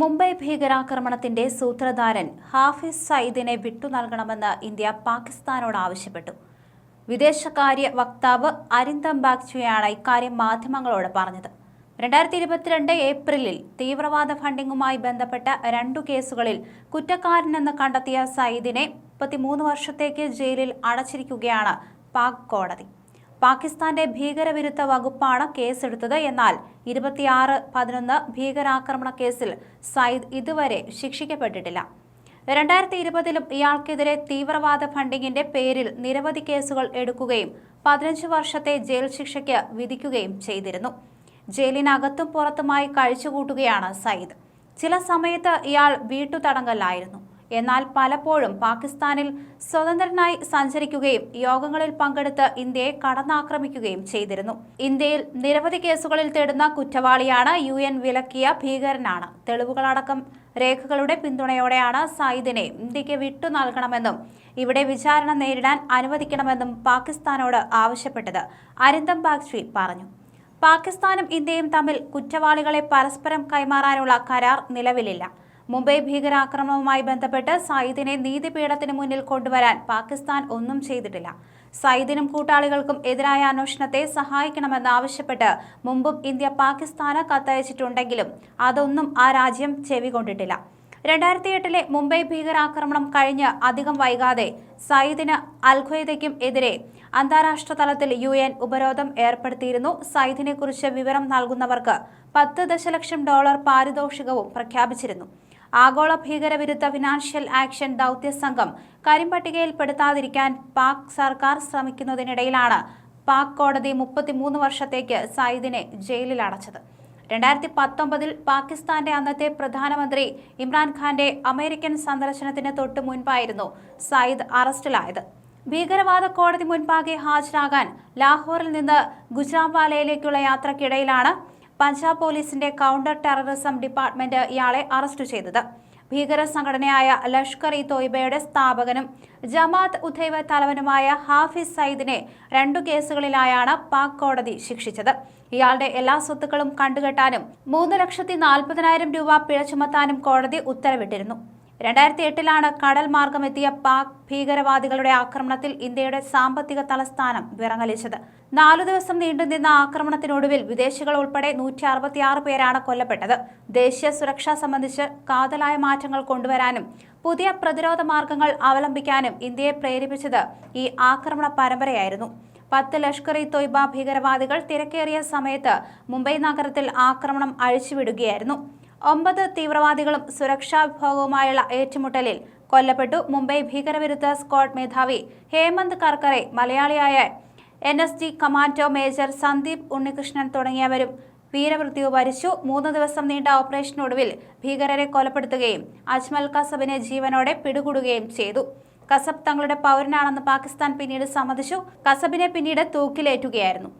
മുംബൈ ഭീകരാക്രമണത്തിന്റെ സൂത്രധാരൻ ഹാഫിസ് സയ്യിദിനെ വിട്ടു നൽകണമെന്ന് ഇന്ത്യ പാകിസ്ഥാനോട് ആവശ്യപ്പെട്ടു. വിദേശകാര്യ വക്താവ് അരിന്ദം ബാഗ്ചുയാണ് ഇക്കാര്യം മാധ്യമങ്ങളോട് പറഞ്ഞത്. രണ്ടായിരത്തി ഇരുപത്തിരണ്ട് ഏപ്രിലിൽ തീവ്രവാദ ഫണ്ടിങ്ങുമായി ബന്ധപ്പെട്ട രണ്ടു കേസുകളിൽ കുറ്റക്കാരനെന്ന് കണ്ടെത്തിയ സയ്യിദിനെ മുപ്പത്തിമൂന്ന് വർഷത്തേക്ക് ജയിലിൽ അടച്ചിരിക്കുകയാണ് പാക് കോടതി. പാകിസ്ഥാന്റെ ഭീകരവിരുദ്ധ വകുപ്പാണ് കേസെടുത്തത്. എന്നാൽ ഇരുപത്തിയാറ് പതിനൊന്ന് ഭീകരാക്രമണ കേസിൽ സയ്യിദ് ഇതുവരെ ശിക്ഷിക്കപ്പെട്ടിട്ടില്ല. രണ്ടായിരത്തി ഇരുപതിലും ഇയാൾക്കെതിരെ തീവ്രവാദ ഫണ്ടിങ്ങിന്റെ പേരിൽ നിരവധി കേസുകൾ എടുക്കുകയും പതിനഞ്ച് വർഷത്തെ ജയിൽ ശിക്ഷയ്ക്ക് വിധിക്കുകയും ചെയ്തിരുന്നു. ജയിലിനകത്തും പുറത്തുമായി കഴിച്ചുകൂട്ടുകയാണ് സയ്യിദ്. ചില സമയത്ത് ഇയാൾ വീട്ടുതടങ്കലിലായിരുന്നു. എന്നാൽ പലപ്പോഴും പാകിസ്ഥാനിൽ സ്വതന്ത്രനായി സഞ്ചരിക്കുകയും യോഗങ്ങളിൽ പങ്കെടുത്ത് ഇന്ത്യയെ കടന്നാക്രമിക്കുകയും ചെയ്തിരുന്നു. ഇന്ത്യയിൽ നിരവധി കേസുകളിൽ തേടുന്ന കുറ്റവാളിയാണ് യു എൻ വിലക്കിയ ഭീകരനാണ്. തെളിവുകളടക്കം രേഖകളുടെ പിന്തുണയോടെയാണ് സയ്യിദിനെ ഇന്ത്യയ്ക്ക് വിട്ടു നൽകണമെന്നും ഇവിടെ വിചാരണ നേരിടാൻ അനുവദിക്കണമെന്നും പാകിസ്ഥാനോട് ആവശ്യപ്പെട്ടത് അരിന്ദം ബാഗ്ചി പറഞ്ഞു. പാകിസ്ഥാനും ഇന്ത്യയും തമ്മിൽ കുറ്റവാളികളെ പരസ്പരം കൈമാറാനുള്ള കരാർ നിലവിലില്ല. മുംബൈ ഭീകരാക്രമണവുമായി ബന്ധപ്പെട്ട് സയ്യിദിനെ നീതിപീഠത്തിന് മുന്നിൽ കൊണ്ടുവരാൻ പാകിസ്ഥാൻ ഒന്നും ചെയ്തിട്ടില്ല. സയ്യിദിനും കൂട്ടാളികൾക്കും എതിരായ അന്വേഷണത്തെ സഹായിക്കണമെന്ന് ആവശ്യപ്പെട്ട് മുമ്പും ഇന്ത്യ പാകിസ്ഥാന് കത്തയച്ചിട്ടുണ്ടെങ്കിലും അതൊന്നും ആ രാജ്യം ചെവികൊണ്ടിട്ടില്ല. രണ്ടായിരത്തി എട്ടിലെ മുംബൈ ഭീകരാക്രമണം കഴിഞ്ഞ് അധികം വൈകാതെ സയ്യിദിന് അൽഖ്വയ്ദയ്ക്കും എതിരെ അന്താരാഷ്ട്ര തലത്തിൽ യു എൻ ഉപരോധം ഏർപ്പെടുത്തിയിരുന്നു. സയിദിനെക്കുറിച്ച് വിവരം നൽകുന്നവർക്ക് പത്ത് ദശലക്ഷം ഡോളർ പാരിതോഷികവും പ്രഖ്യാപിച്ചിരുന്നു. ആഗോള ഭീകരവിരുദ്ധ ഫിനാൻഷ്യൽ ആക്ഷൻ ദൗത്യ സംഘം കരിമ്പട്ടികയിൽപ്പെടുത്താതിരിക്കാൻ പാക് സർക്കാർ ശ്രമിക്കുന്നതിനിടയിലാണ് പാക് കോടതി മുപ്പത്തിമൂന്ന് വർഷത്തേക്ക് സയ്യിദിനെ ജയിലിൽ അടച്ചത്. രണ്ടായിരത്തി പത്തൊമ്പതിൽ പാകിസ്ഥാന്റെ അന്നത്തെ പ്രധാനമന്ത്രി ഇമ്രാൻഖാന്റെ അമേരിക്കൻ സന്ദർശനത്തിന് തൊട്ടു മുൻപായിരുന്നു സയ്യിദ് അറസ്റ്റിലായത്. ഭീകരവാദ കോടതി മുൻപാകെ ഹാജരാകാൻ ലാഹോറിൽ നിന്ന് ഗുജറാംവാലയിലേക്കുള്ള യാത്രക്കിടയിലാണ് പഞ്ചാബ് പോലീസിന്റെ കൗണ്ടർ ടെററിസം ഡിപ്പാർട്ട്മെന്റ് ഇയാളെ അറസ്റ്റ് ചെയ്തത്. ഭീകര സംഘടനയായ ലഷ്കർ ഇ തോയ്ബയുടെ സ്ഥാപകനും ജമാഅത്ത് ഉദ്ധൈവ തലവനുമായ ഹാഫിസ് സയ്യിദിനെ രണ്ടു കേസുകളിലായാണ് പാക് കോടതി ശിക്ഷിച്ചത്. ഇയാളുടെ എല്ലാ സ്വത്തുക്കളും കണ്ടുകെട്ടാനും മൂന്ന് ലക്ഷത്തി നാൽപ്പതിനായിരം രൂപ പിഴ ചുമത്താനും കോടതി ഉത്തരവിട്ടിരുന്നു. രണ്ടായിരത്തി എട്ടിലാണ് കടൽ മാർഗമെത്തിയ പാക് ഭീകരവാദികളുടെ ആക്രമണത്തിൽ ഇന്ത്യയുടെ സാമ്പത്തിക തലസ്ഥാനം വിറങ്ങലിച്ചത്. നാലു ദിവസം നീണ്ടുനിന്ന ആക്രമണത്തിനൊടുവിൽ വിദേശികൾ ഉൾപ്പെടെ നൂറ്റി അറുപത്തിയാറ് പേരാണ് കൊല്ലപ്പെട്ടത്. ദേശീയ സുരക്ഷ സംബന്ധിച്ച് കാതലായ മാറ്റങ്ങൾ കൊണ്ടുവരാനും പുതിയ പ്രതിരോധ മാർഗങ്ങൾ അവലംബിക്കാനും ഇന്ത്യയെ പ്രേരിപ്പിച്ചത് ഈ ആക്രമണ പരമ്പരയായിരുന്നു. പത്ത് ലഷ്കർ ഇ തൊയ്ബ ഭീകരവാദികൾ തിരക്കേറിയ സമയത്ത് മുംബൈ നഗരത്തിൽ ആക്രമണം അഴിച്ചുവിടുകയായിരുന്നു. ഒമ്പത് തീവ്രവാദികളും സുരക്ഷാ വിഭാഗവുമായുള്ള ഏറ്റുമുട്ടലിൽ കൊല്ലപ്പെട്ടു. മുംബൈ ഭീകരവിരുദ്ധ സ്ക്വാഡ് മേധാവി ഹേമന്ത് കർക്കറെ മലയാളിയായ N S G commando major Sandeep Unnikrishnan തുടങ്ങിയവരും വീരമൃത്യു വരിച്ചു. മൂന്ന് ദിവസം നീണ്ട ഓപ്പറേഷനൊടുവിൽ ഭീകരരെ കൊലപ്പെടുത്തുകയും അജ്മൽ കസബിനെ ജീവനോടെ പിടികൂടുകയും ചെയ്തു. കസബ് തങ്ങളുടെ പൗരനാണെന്ന് പാകിസ്ഥാൻ പിന്നീട് സമ്മതിച്ചു. കസബിനെ പിന്നീട് തൂക്കിലേറ്റുകയായിരുന്നു.